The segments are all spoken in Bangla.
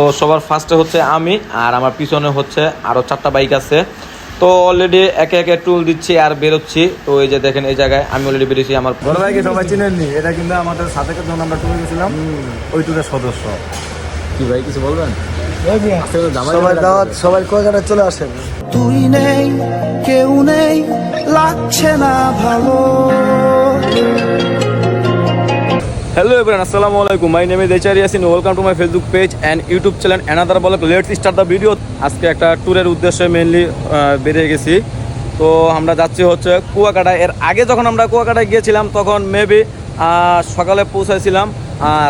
তো সবার ফার্স্টে হচ্ছে আমি আর আমার পিছনে হচ্ছে আরও চারটা বাইক আছে। তো অলরেডি একে একে টুল দিচ্ছি আর বেরোচ্ছি। তো এই যে দেখেন এই জায়গায় আমি অলরেডি বেরিয়েছি আমার বড় ভাইকে সবাই চিনেননি? এটা কিন্তু আমাদের সাথে যখন আমরা ট্যুরে গেছিলাম ওই টুলের সদস্য। কি ভাই কিছু বলবেন? সবাই দাওয়াত সবাই কলকাতায় চলে আসেন। তুই নেই কেউ নেই লাগছে না ভালো। হ্যালো এভরিওয়ান আসসালামু আলাইকুম my name HR Yasin welcome to my Facebook page and YouTube channel another blog let's start the video আজকে একটা ট্যুরের উদ্দেশ্যে মেনলি বেরিয়ে গেছি। তো আমরা যাচ্ছি হচ্ছে কুয়াকাটা এর আগে যখন আমরা কুয়াকাটায় গিয়েছিলাম, তখন মেবি সকালে পৌঁছাইছিলাম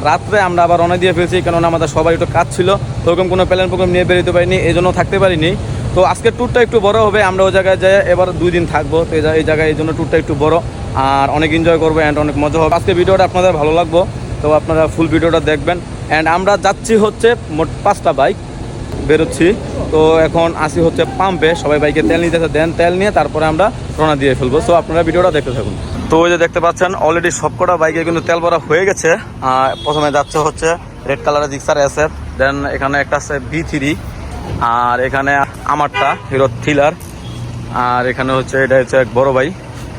রাত্রে আমরা আবার রওনা দিয়ে ফেলছি, কেননা আমাদের সবাই একটু কাজ ছিল। ওরকম কোনো প্ল্যান প্রোগ্রাম নিয়ে বেরোতে পারিনি, এই জন্য থাকতে পারিনি। তো আজকের ট্যুরটা একটু বড় হবে, আমরা ওই জায়গায় যাই, এবার দুই দিন থাকব। তো এই জায়গায় এই জন্য ট্যুরটা একটু বড়। আর অনেক এনজয় করব অ্যান্ড অনেক মজা হবে। আজকে ভিডিওটা আপনাদের ভালো লাগবো, তো আপনারা ফুল ভিডিওটা দেখবেন। অ্যান্ড আমরা যাচ্ছি হচ্ছে মোট পাঁচটা বাইক বেরোচ্ছি। তো এখন আসি হচ্ছে পাম্পে সবাই বাইকে তেল নিতে দেন তেল নিয়ে তারপরে আমরা রওনা দিয়ে ফেলব। সো আপনারা ভিডিওটা দেখতে থাকুন। তো ওই যে দেখতে পাচ্ছেন অলরেডি সবকটা বাইকে কিন্তু তেল ভরা হয়ে গেছে। প্রথমে যাচ্ছে হচ্ছে রেড কালারের জিক্সার এসএফ দেন এখানে একটা আছে বি থ্রি আর এখানে আমারটা হিরো থ্রিলার আর এখানে হচ্ছে এটা হচ্ছে এক বড় ভাই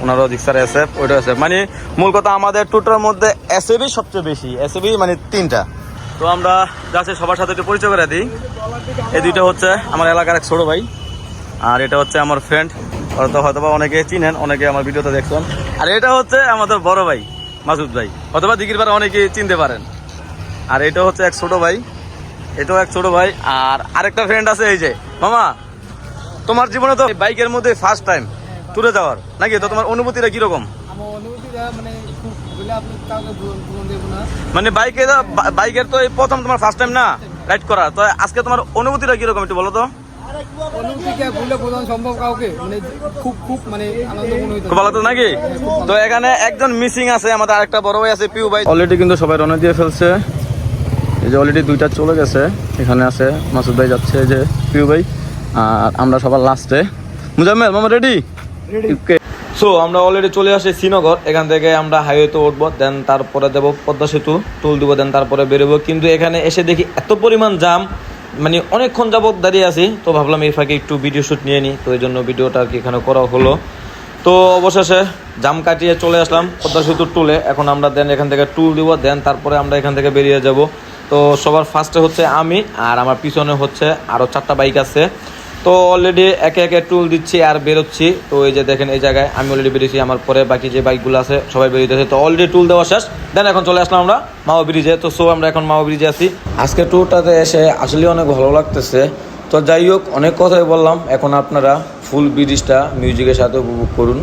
ওনারও জিক্সার এসএফ ওইটা এসএফ। মানে মূল কথা আমাদের টুটার মধ্যে এসএবি সবচেয়ে বেশি এসএবি মানে তিনটা। তো আমরা যাচ্ছি সবার সাথে একটু পরিচয় করে দিই। এই দুইটা হচ্ছে আমার এলাকার এক ছোট ভাই, আর এটা হচ্ছে আমার ফ্রেন্ড ওরা তো হয়তো বা অনেকে চিনেন, অনেকে আমার ভিডিওতে দেখছেন। আর এটা হচ্ছে আমাদের বড় ভাই, মাসুদ ভাই। অথবা দিঘির পাড়া অনেকে চিনতে পারেন। আর এটা হচ্ছে এক ছোট ভাই, এটাও এক ছোট ভাই। আর আরেকটা ফ্রেন্ড আছে এই যে। মামা, তোমার জীবনে তো বাইকের মধ্যে ফার্স্ট টাইম ট্যুরে যাওয়ার? নাকি তো তোমার অনুভূতিটা কীরকম? মানে মানে বাইকে বাইকের তো এই প্রথম তোমার ফার্স্ট টাইম না? রাইড করা। তো আজকে তোমার অনুভূতিটা কীরকম একটু বলো তো। অনুভূতিকে বলে বোঝানো সম্ভব কাউকে? মানে খুব খুব মানে তো নাকি? তো এখানে একজন মিসিং আছে আমাদের আরেকটা বড় ভাই আছে পিউ ভাই। অলরেডি কিন্তু সবাই রওনা দিয়ে ফেলছে। এই যে অলরেডি দুইটা চলে গেছে। এখানে আছে মাসুদ ভাই যাচ্ছে যে পিউ ভাই। আর আমরা সবার লাস্টে মুজাম্মেল মামা রেডি সো আমরা অলরেডি চলে আসি শ্রীনগর, এখান থেকে আমরা হাইওয়েতে উঠবো দেন তারপরে দেবো পদ্মা সেতু টোল দিব দেন তারপরে বেরোবো। কিন্তু এখানে এসে দেখি এত পরিমাণ জাম মানে অনেকক্ষণ যাবত দাঁড়িয়ে আছি। তো ভাবলাম এই ফাঁকে একটু ভিডিও শ্যুট নিয়ে নিই, তো এই জন্য ভিডিওটা আর কি এখানে করা হলো। তো অবশেষে জাম কাটিয়ে চলে আসলাম পদ্মা সেতুর টুলে এখন আমরা দেন এখান থেকে টুল দিব দেন তারপরে আমরা এখান থেকে বেরিয়ে যাব। তো সবার ফার্স্টে হচ্ছে আমি, আর আমার পিছনে হচ্ছে আরও চারটা বাইক আছে। তো অলরেডি একে একে টুল দিচ্ছি আর বেরোচ্ছি। তো এই যে দেখেন, এই জায়গায় আমি অলরেডি বেরিয়েছি, আমার পরে বাকি যে বাইকগুলো আছে, সবাই বেরিয়েছে। তো অলরেডি টুল দেওয়া শেষ। দেন এখন চলে আসলাম আমরা মাও ব্রিজে তো সো আমরা এখন মাও ব্রিজে আছি। আজকে ট্যুরটাতে এসে আসলে অনেক ভালো লাগতেছে। তো যাই হোক, অনেক কথাই বললাম। এখন আপনারা ফুল ব্রিজটা মিউজিকের সাথে উপভোগ করুন।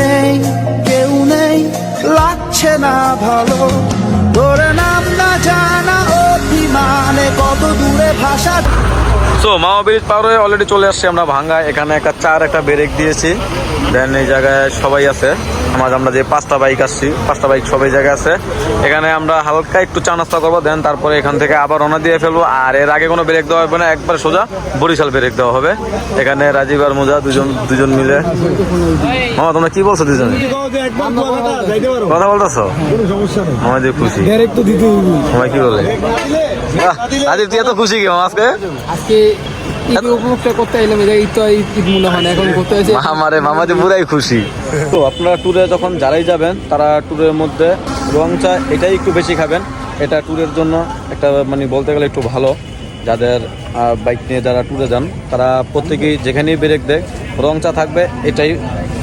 নেই, কেউ নেই লাগছে না ভালো। তোর নাম না জানা অভিমানে কত দূরে ভাষা। সো মামা ব্রিজ পার হয়ে অলরেডি চলে আসছি আমরা ভাঙ্গা এখানে একটা চার, একটা ব্রেক দিয়েছি। দেন এই জায়গায় সবাই আছে। আমার আমরা যে পাঁচটা বাইক আসছি, পাঁচটা বাইক সবাই জায়গায় আছে। এখানে আমরা হালকা একটু চা নাস্তা করব, দেন তারপরে এখান থেকে আবার রওনা দিয়ে ফেলব। আর এর আগে কোনো ব্রেক দেওয়া হবে না, একবার সোজা বরিশাল ব্রেক দেওয়া হবে। এখানে রাজীব আর মুজা দুজন দুজন মিলে। মামা, তোমরা কি বলছো দুজনে? কথা বলতেছো? খুশি তো দিতে হইবি সবাই কি বলে? রাজীব, তুই এত খুশি কি মামা আজকে? উপভোগটা করতে এলাম এটা ঈদ তো ঈদ মনে হয় না এখন করতে হয়েছে মামারে মামাদি পুরাই খুশি। তো আপনারা ট্যুরে যখন যারাই যাবেন তারা ট্যুরের মধ্যে রং চা এটাই একটু বেশি খাবেন। এটা ট্যুরের জন্য একটা মানে বলতে গেলে একটু ভালো। যাদের বাইক নিয়ে যারা ট্যুরে যান তারা প্রত্যেকেই যেখানেই ব্রেক দেয় রং চা থাকবে এটাই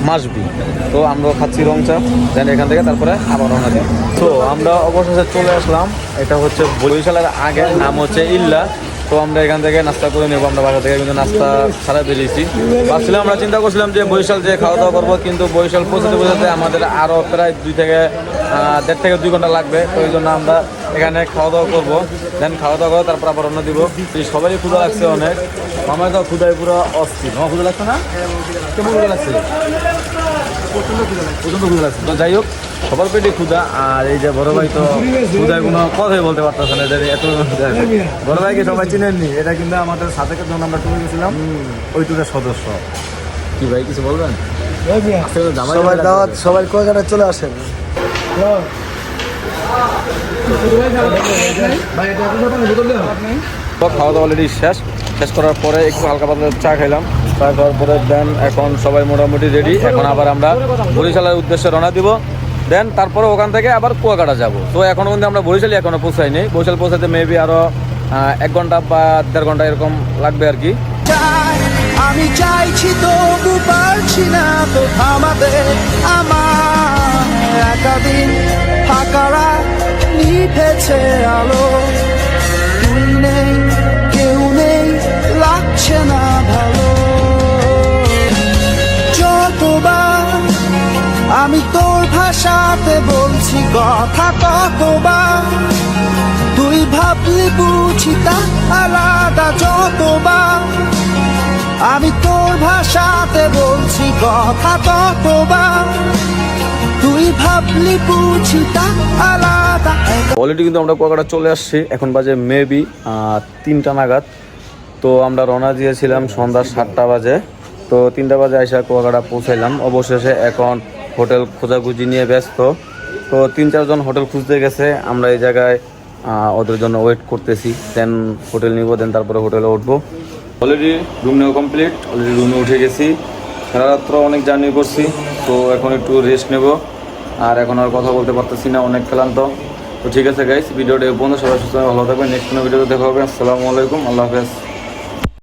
মাসবি তো আমরা খাচ্ছি রং চা দেন এখান থেকে তারপরে আবার রওনা দিই। তো আমরা অবশেষে চলে আসলাম এটা হচ্ছে বরিশালের আগে নাম হচ্ছে ইল্লা। তো আমরা এখান থেকে নাস্তা করে নেব, আমরা বাসা থেকে কিন্তু নাস্তা ছাড়া বেরিয়েছি। ভাবছিলাম আমরা চিন্তা করছিলাম যে বরিশাল যে খাওয়া দাওয়া করব, কিন্তু বরিশাল পৌঁছাতে পৌঁছাতে আমাদের আরও প্রায় দুই থেকে দেড় থেকে দুই ঘণ্টা লাগবে। তো এই জন্য আমরা এখানে খাওয়া দাওয়া করব, দেন খাওয়া দাওয়া করে তারপর আবার অন্য দিব। সবাই ক্ষুদা লাগছে অনেক। আমার তো ক্ষুদায় পুরো অস্থির। আমার ক্ষুদা লাগছে না? কেমন ক্ষুদা লাগছে? প্রচণ্ড ক্ষুদা লাগছে। তো যাই হোক সবার পেটে ক্ষুদা আর এই যে বড় ভাই তো ক্ষুদায় কোনো কথাই বলতে পারতেছে না যে এত বড় ভাইকে সবাই চিনেননি এটা কিন্তু আমাদের সাথে যখন আমরা ট্যুরে গেছিলাম ওই ট্যুরের সদস্য। কি ভাই কিছু বলবেন? সবাই দাওয়াত সবাই কলকাতায় চলে আসেন। এটা খাওয়া দাওয়া অলরেডি শেষ। শেষ করার পরে একটু হালকা পাতলা চা খেলাম চা খাওয়ার পরে দেন এখন সবাই মোটামুটি রেডি এখন আবার আমরা বরিশালের উদ্দেশ্যে রওনা দিব। দেন তারপরে ওখান থেকে আবার কুয়াকাটা যাব। তো এখনও কিন্তু আমরা বরিশালে এখনও পৌঁছাইনি। বরিশাল পৌঁছাতে মেবি আরও এক ঘণ্টা বা দেড় ঘণ্টা এরকম লাগবে আর কি। আমি চাইছি তবু পারছি না তো থামাতে আমার একাদিন ফাঁকারা নিভেছে আলো। কথা কতবার তুই ভাবলি বুঝি তা আলাদা যতবার আমি তোর ভাষাতে বলছি কথা ততবার তুই ভাবলি বুঝি তা আলাদা অলরেডি কিন্তু আমরা কুয়াকাটা চলে আসছি, এখন বাজে মেবি তিনটা নাগাদ। তো আমরা রওনা দিয়েছিলাম সন্ধ্যা সাতটা বাজে। তো তিনটা বাজে আইসা কুয়াকাটা পৌঁছাইলাম। অবশেষে এখন হোটেল খোঁজাখুঁজি নিয়ে ব্যস্ত। তো তিন চারজন হোটেল খুঁজতে গেছে। আমরা এই জায়গায় ওদের জন্য ওয়েট করতেছি। দেন হোটেল নিব দেন তারপরে হোটেলে উঠবো। অলরেডি রুম নেওয়া কমপ্লিট অলরেডি রুমে উঠে গেছি। সারা রাত্র অনেক জার্নি করছি, তো এখন একটু রেস্ট নেব। আর এখন আর কথা বলতে পারতেছি না, অনেক ক্লান্ত। তো ঠিক আছে গাইস ভিডিওটা পর্যন্ত, সবাই সুস্থ ভালো থাকবেন। নেক্সট কোনো ভিডিওতে দেখা হবে, আসসালামু আলাইকুম, আল্লাহ হাফেজ।